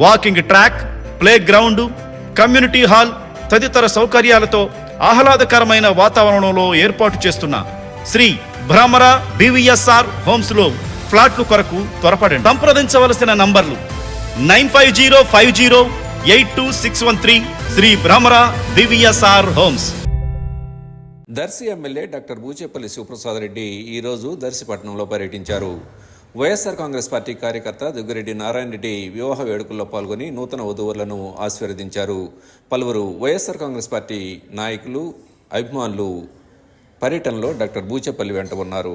walking track playground community hall తదితర సౌకర్యాలతో ఆహ్లాదకరమైన వాతావరణంలో ఏర్పాటు చేస్తున్న శ్రీ భ్రమర బివిఎస్ఆర్ హోమ్స్లో ఫ్లాట్లు కొరకు త్వరపడండి. సంప్రదించవలసిన నంబర్లు nine five zero five zero eight two six one three Sri Bhramara BVSR homes. Darsi MLA doctor Buchepalli Sivaprasad Reddy ఈరోజు దర్శిపట్నంలో పర్యటించారు. వైఎస్ఆర్ కాంగ్రెస్ పార్టీ కార్యకర్త దుగ్గిరెడ్డి నారాయణ రెడ్డి వివాహ వేడుకల్లో పాల్గొని నూతన వధువులను ఆశీర్వదించారు. పలువురు వైఎస్ఆర్ కాంగ్రెస్ పార్టీ నాయకులు అభిమానులు పర్యటనలో డాక్టర్ బూచేపల్లి వెంట ఉన్నారు.